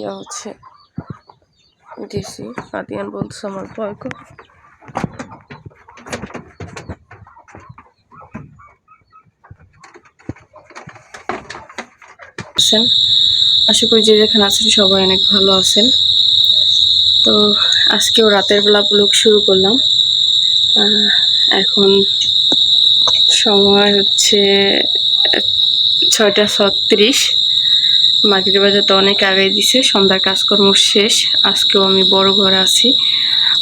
ইয়া হচ্ছে দিছি আদিয়ান বলছে আমার ভয় আশা করি যে যেখানে আছেন সবাই অনেক ভালো আছেন। তো আজকেও রাতের বেলা ব্লগ শুরু করলাম। এখন সময় হচ্ছে ছয়টা ছত্রিশ। মার্কেটের বাজার তো অনেক আগে দিছে, সন্ধ্যার কাজকর্ম শেষ, আজকেও আমি বড় ঘরে আছি।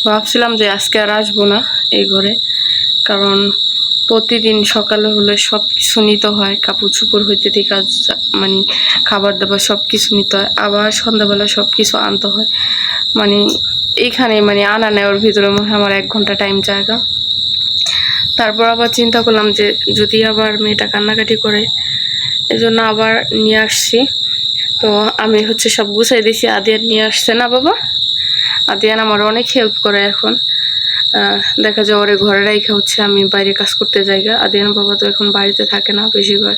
ভাবছিলাম যে আজকে আর আসব না এই ঘরে, কারণ প্রতিদিন সকালে হলে সব কিছু নিতে হয়, কাপড় চুপড় হইতে থেকে মানে খাবার দাবার সব কিছু নিতে হয়, আবার সন্ধ্যাবেলা সব কিছু আনতে হয়। মানে এইখানে মানে আনা নেওয়ার ভিতরে মনে হয় আমার এক ঘণ্টা টাইম জায়গা। তারপর আবার চিন্তা করলাম যে যদি আবার মেয়েটা কান্নাকাটি করে, এজন্য আবার নিয়ে আসছি। তো আমি হচ্ছে সব গুছাই দিছি। আদিয়ান নিয়ে আসছে না বাবা? আদিয়ান আমার অনেক হেল্প করে এখন। দেখা যায় ওরে ঘরে রাইখা হচ্ছে আমি বাইরে কাজ করতে যাইগা আদিয়ান বাবা তো এখন বাড়িতে থাকে না, বেশিরভাগ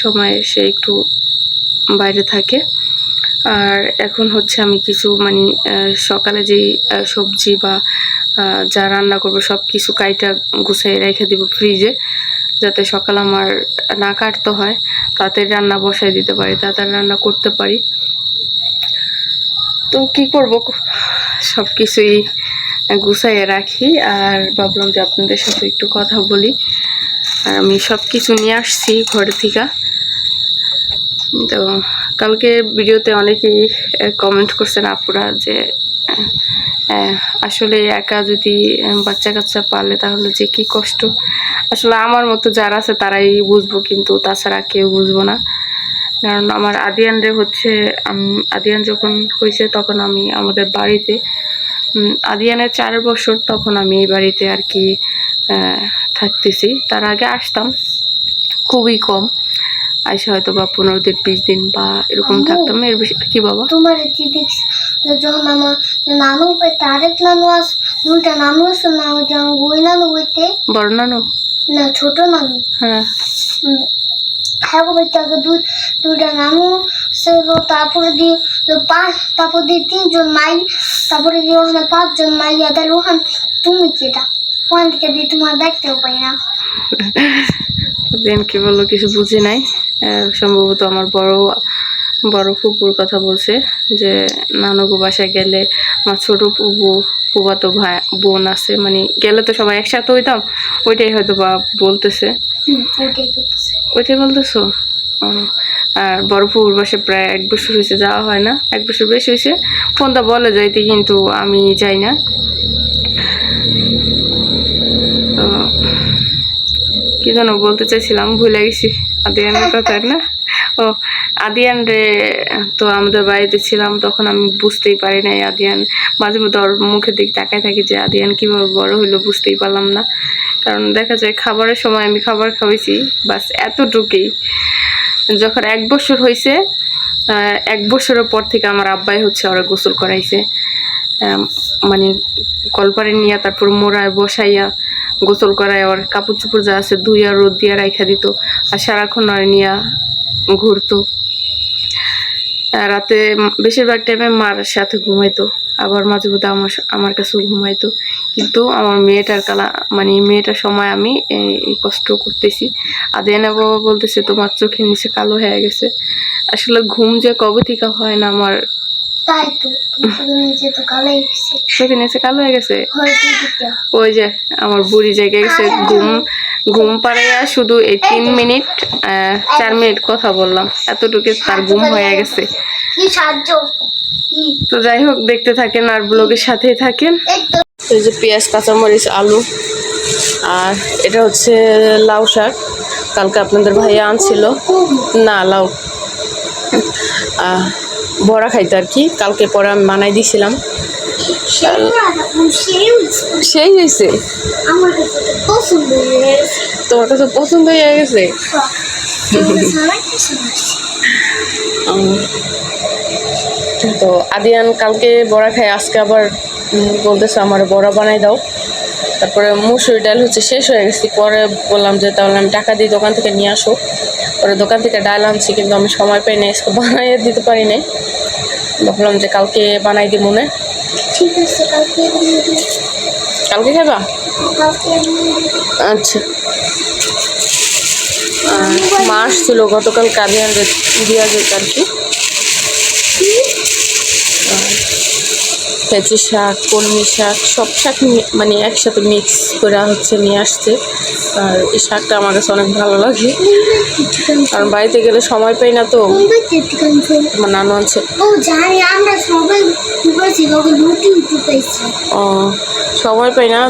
সময় সে একটু বাইরে থাকে। আর এখন হচ্ছে আমি কিছু মানে সকালে যেই সবজি বা যা রান্না করব সব কিছু কাইটা গুছাই রেখে দিব ফ্রিজে যাতে সকাল আমার না কাটতে হয়, তাতে রান্না বসাই দিতে পারি তাতে রান্না করতে পারি। তো কি করব? সব কিছুই গুছাইয়ে রাখি আর ভাবলাম যে আপনাদের সাথে একটু কথা বলি। আর আমি সব কিছু নিয়ে আসছি ঘর থেকে। তো কালকে ভিডিওতে অনেকেই কমেন্ট করছেন আপুরা যে আসলে একা যদি বাচ্চা কাচ্চা পালে তাহলে যে কি কষ্ট? আসলে আমার মতো যারা আছে তারাই বুঝব, কিন্তু তাছাড়া কেউ বুঝব না। কারণ আমার আদিয়ানরে হচ্ছে আদিয়ান যখন হয়েছে তখন আমি আমাদের বাড়িতে আদিয়ানের চার বছর তখন আমি এই বাড়িতে আর কি থাকতেছি। তার আগে আসতাম, খুবই কম। আইসা হয়তো বা পনেরো দিন বিশ দিন বা এরকম। থাকতাম এর বেশি কি বাবা? তোমার এটি দেখছি যখন আমার নানু পেতে আরেক নানু আস দুইটা নানু আছে না ওই যেমন বই নানু বইতে বড় নানু? না ছোট নানু। হ্যাঁ। হ্যাঁ বইতে আগে দুই দুইটা নানু ছিল তারপরে দিয়ে পাঁচ তারপর দিয়ে তিনজন মাই তারপরে দিয়ে ওখানে পাঁচজন মাইয়া তাহলে ওখানে তুমি কেটা ওখান থেকে দিয়ে তোমার দেখতেও পাই না। দেন কি বলল কিছু বুঝি নাই। সম্ভবত আমার বড় বড় ফুপুর কথা বলছে যে নানগো বাসায় গেলে আমার ছোট ফুপু ফুবাতো ভাই বোন আছে মানে গেলে তো সবাই একসাথে হইতাম ওইটাই হয়তো বা বলতেছে। ওইটাই বলতেছো? আর বড় ফুপুর বাসায় প্রায় এক বছর হয়েছে যাওয়া হয় না এক বছর বেশি হয়েছে ফোনটা বলে যাইতে কিন্তু আমি যাই না। কি যেন বলতে চাইছিলাম ভুলে গেছি। আদিয়ানের কথা না? ও, আদিয়ান রে, তো আমাদের বাড়িতে ছিলাম, তখন আমি বুঝতেই পারি নাই আদিয়ান। মাঝে মধ্যে ওর মুখের দিক তাকায় থাকি যে আদিয়ান কীভাবে বড় হইল বুঝতেই পারলাম না। কারণ দেখা যায় খাবারের সময় আমি খাবার খাওয়াইছি, বাস এতটুকুই। যখন এক বছর হয়েছে এক বছরের পর থেকে আমার আব্বাই হচ্ছে ওরা গোসল করাইছে। মানে কলপারে নিয়ে তারপর মোড়ায় বসাইয়া গোসল করায় ওর কাপড় চোপড় যা আছে ধুইয়া রোদ দিয়া রাইখা দিত আর সারাক্ষণ আর নিয়া ঘুরতো। রাতে বেশিরভাগ টাইমে মার সাথে ঘুমাইতো, আবার মাঝে মধ্যে আমার আমার কাছেও ঘুমাইতো। কিন্তু আমার মেয়েটার কালা মানে মেয়েটার সময় আমি এই- কষ্ট করতেছি। আদিয়ানা বাবা বলতেছে, তোমার চোখের নিচে কালো হয়ে গেছে। আসলে ঘুম যে কবে থেকে হয় না আমার তাই তো নিজে তো গেছে নিচে কালো হয়ে গেছে? ওই যে আমার বুড়ি জায়গায় গেছে ঘুম ঘুম পাড়াইয়া শুধু এই তিন মিনিট চার মিনিট কথা বললাম। এতটুকু তার ঘুম হয়ে গেছে। তো যাই হোক দেখতে থাকেন আর ব্লগের সাথেই থাকেন। এই যে পেঁয়াজ কাঁচামরিচ আলু আর এটা হচ্ছে লাউ শাক। কালকে আপনাদের ভাইয়া আনছিল। না লাউ। বড়া খাইতে আর কি। কালকে পরে আমি বানাই দিছিলাম। সেই হয়েছে হয়ে তোমার কাছে পছন্দ হয়ে গেছে? তো আদিয়ান কালকে বড়া খাই আজকে আবার বলতেছে আমার বড়া বানাই দাও। তারপরে মুসুরি ডাল হচ্ছে শেষ হয়ে গেছে। পরে বললাম যে তাহলে আমি টাকা দিয়ে দোকান থেকে নিয়ে আসো। পরে দোকান থেকে ডাল আনছি কিন্তু আমি সময় পাই নাই আজকে বানাইয়ে দিতে পারি নাই। ভাবলাম যে কালকে বানাই দিই মনে। ঠিক আছে কালকে কালকে খাবা। আচ্ছা। মাস মা আসছিল গতকাল কাদিয়ান দিয়া যেত আর কি পেঁচি শাক কলমি শাক সব শাক মানে একসাথে মিক্স করা হচ্ছে নিয়ে আসছে। আর এই শাকটা আমার কাছে অনেক ভালো লাগে। কারণ বাড়িতে গেলে সময় পাই না তো? আমার নানু আছে। ও, সময় পাই না।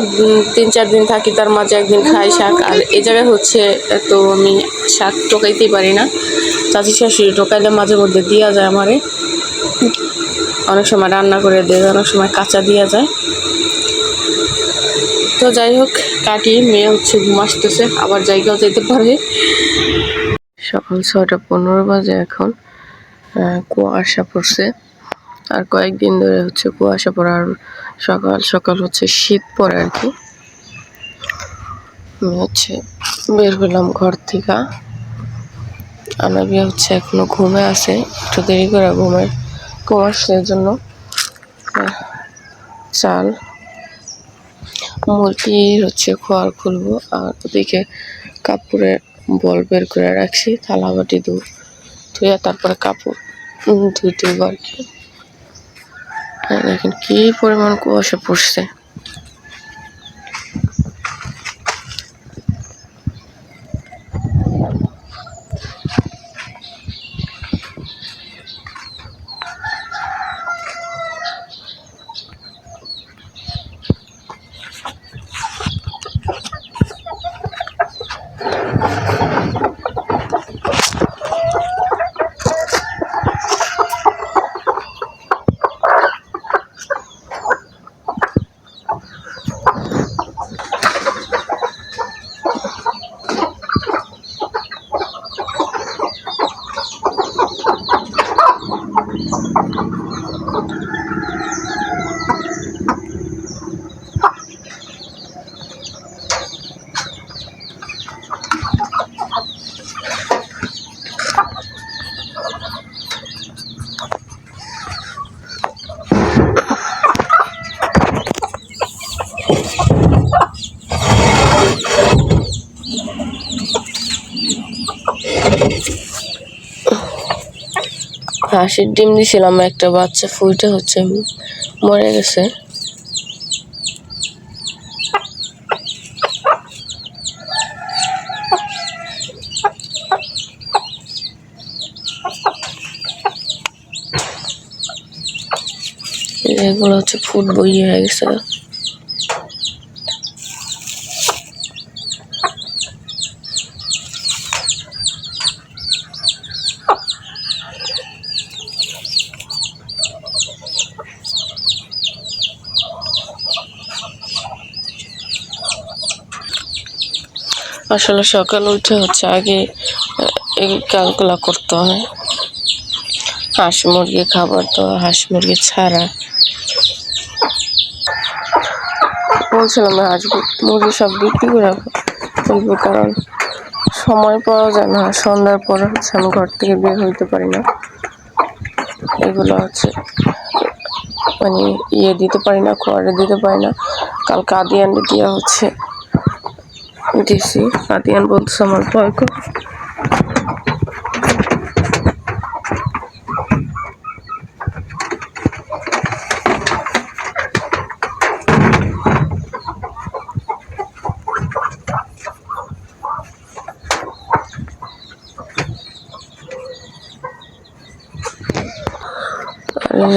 তিন চার দিন থাকি তার মাঝে একদিন খাই শাক। আর এ জায়গায় হচ্ছে তো আমি শাক টোকাইতেই পারি না। চাচি শাশুড়ি টোকাইলে মাঝে মধ্যে দেওয়া যায় আমারে। অনেক সময় রান্না করে দেয়, অনেক সময় কাঁচা দেওয়া যায়। তো যাই হোক কাটি মেয়ে হচ্ছে ঘুম আসতেছে, আবার জায়গাও যেতে পারে। সকাল ছয়টা পনেরো বাজে এখন কুয়াশা পড়ছে। আর কয়েকদিন ধরে হচ্ছে কুয়াশা পড়া, আর সকাল সকাল হচ্ছে শীত পড়ে আর কি। আমি হচ্ছে বের হলাম ঘর থেকে। আনাবি হচ্ছে এখনও ঘুমে আছে, একটু দেরি করে ঘুমে আসছে এর জন্য। চাল, মুরগি হচ্ছে খোয়ার খুলবো, আর ওদিকে কাপড়ে বল বের করে রাখছি, থালা বাটি দু ধুয়ে তারপরে কাপড় ধুই হইবো আর কি। কি পরিমাণ কুয়াশা পড়ছে। Thank হাঁসের ডিম দিছিলাম, একটা বাচ্চা ফুইটা হচ্ছে মরে গেছে। এগুলো হচ্ছে ফুট বই হয়ে গেছে আসলে সকাল উঠে হচ্ছে আগে এই কাজগুলো করতে হয়। হাঁস মুরগি খাবার তো, হাঁস মুরগি ছাড়া। বলছিলাম হাঁস মুরগি সব বিক্রি করে ফেলব, কারণ সময় পাওয়া যায় না। সন্ধ্যার পরে হচ্ছে আমি ঘর থেকে বের হইতে পারি না। এগুলো হচ্ছে মানে ইয়ে দিতে পারি না, খোয়ারে দিতে পারি না। কালকে আদিয়ান্ডে দিয়া হচ্ছে। দিছি। আদিয়ান বলছে আমার ভয়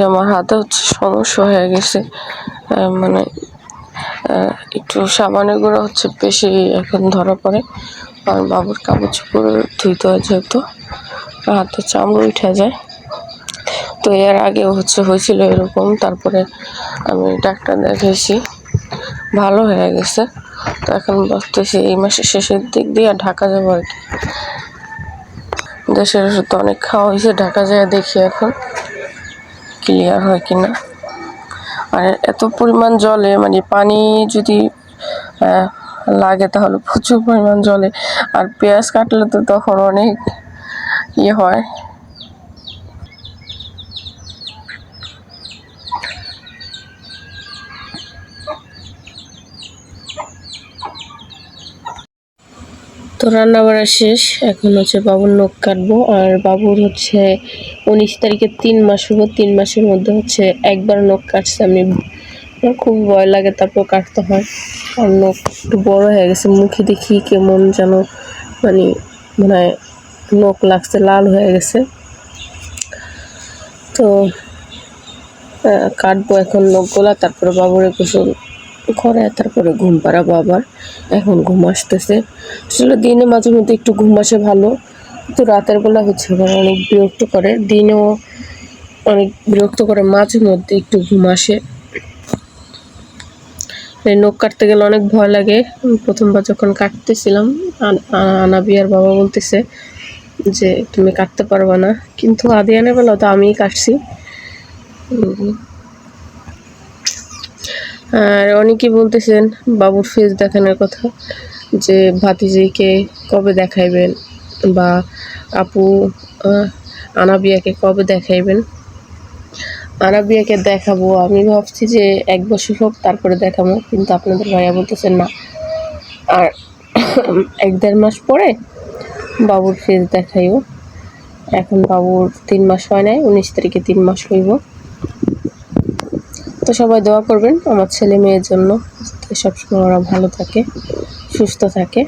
আমার হাতে হচ্ছে সমস্যা হয়ে গেছে। মানে একটু সাবানের গুঁড়ো হচ্ছে বেশি এখন ধরা পড়ে। আর বাবুর কাপড় চোপড় ধুইতে হয় যেহেতু হাতে চামড় উঠে যায়। তো এর আগে হচ্ছে হয়েছিল এরকম, তারপরে আমি ডাক্তার দেখাইছি। ভালো হয়ে গেছে। তো এখন ভাবতেছি এই মাসের শেষের দিক দিয়ে আর ঢাকা যাব আর কি। দেশের ওষুধ অনেক খাওয়া হয়েছে, ঢাকা যায় দেখি এখন ক্লিয়ার হয় কিনা। আর এত পরিমাণ জলে মানে পানি যদি লাগে তাহলে প্রচুর পরিমাণ জলে। আর পেঁয়াজ কাটলে তো তখন অনেক ইয়ে হয়। তো রান্না বাড়া শেষ। এখন হচ্ছে বাবুর নখ কাটবো। আর বাবুর হচ্ছে উনিশ তারিখে তিন মাস হব। তিন মাসের মধ্যে হচ্ছে একবার নখ কাটছে। আমি খুব ভয় লাগে তারপর কাটতে হয়। আর নখ একটু বড় হয়ে গেছে। মুখে দেখি কেমন যেন মানে মনে হয় নখ লাগছে, লাল হয়ে গেছে। তো কাটবো এখন নখগুলা তারপরে বাবুরে গোসল করে তারপরে ঘুম পাড়াবো আবার এখন ঘুম আসতেছে। আসলে দিনে মাঝে মধ্যে একটু ঘুম আসে ভালো। তো রাতের বেলা হচ্ছে আবার অনেক বিরক্ত করে। দিনেও অনেক বিরক্ত করে, মাঝে মধ্যে একটু ঘুম আসে। নখ কাটতে গেলে অনেক ভয় লাগে। প্রথমবার যখন কাটতেছিলাম আনাবিয়ার বাবা বলতেছে যে, তুমি কাটতে পারবে না। কিন্তু আদিয়ানের বেলা তো আমিই কাটছি। আর অনেকে বলতেছেন, বাবুর ফেস দেখানোর কথা, যে ভাতিজিকে কবে দেখাইবেন বা আপু আনাবিয়াকে কবে দেখাইবেন? আনাবিয়াকে দেখাবো, আমি ভাবছি যে এক বছর হোক তারপরে দেখাবো, কিন্তু আপনাদের ভাইয়া বলতেছেন না। আর এক দেড় মাস পরে বাবুর ফেস দেখাইও। এখন বাবুর তিন মাস হয় নাই, উনিশ তারিখে তিন মাস হইব। তো সবাই দোয়া করবেন আমার ছেলে মেয়ের জন্য। সবসময় ওরা ভালো থাকে সুস্থ থাকে।